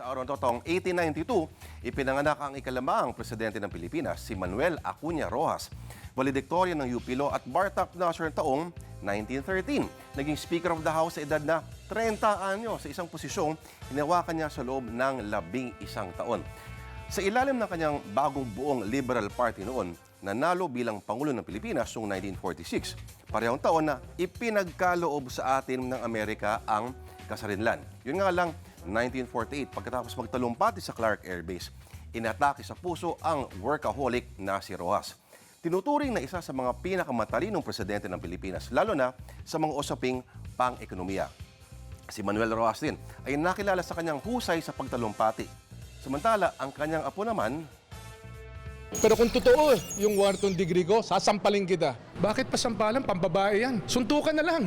Sa araw na taong 1892, ipinanganak ang ikalamang presidente ng Pilipinas, si Manuel Acuña Rojas. Valedictorian ng UP Law at Bartak Nasser taong 1913. Naging Speaker of the House sa edad na 30 anyo sa isang posisyong hinawakan niya sa loob ng labing isang taon. Sa ilalim ng kanyang bagong buong Liberal Party noon, nanalo bilang Pangulo ng Pilipinas noong 1946. Parehong taon na ipinagkaloob sa atin ng Amerika ang kasarinlan. Yun nga lang, 1948, pagkatapos magtalumpati sa Clark Air Base, inatake sa puso ang workaholic na si Rojas. Tinuturing na isa sa mga pinakamatalinong presidente ng Pilipinas, lalo na sa mga usaping pang-ekonomiya. Si Manuel Rojas din ay nakilala sa kanyang husay sa pagtalumpati. Samantala, ang kanyang apo naman, Pero kung totoo yung Wharton degree ko, sasampalin kita. Bakit pa sampalan? Pambabae yan. Suntukan na lang.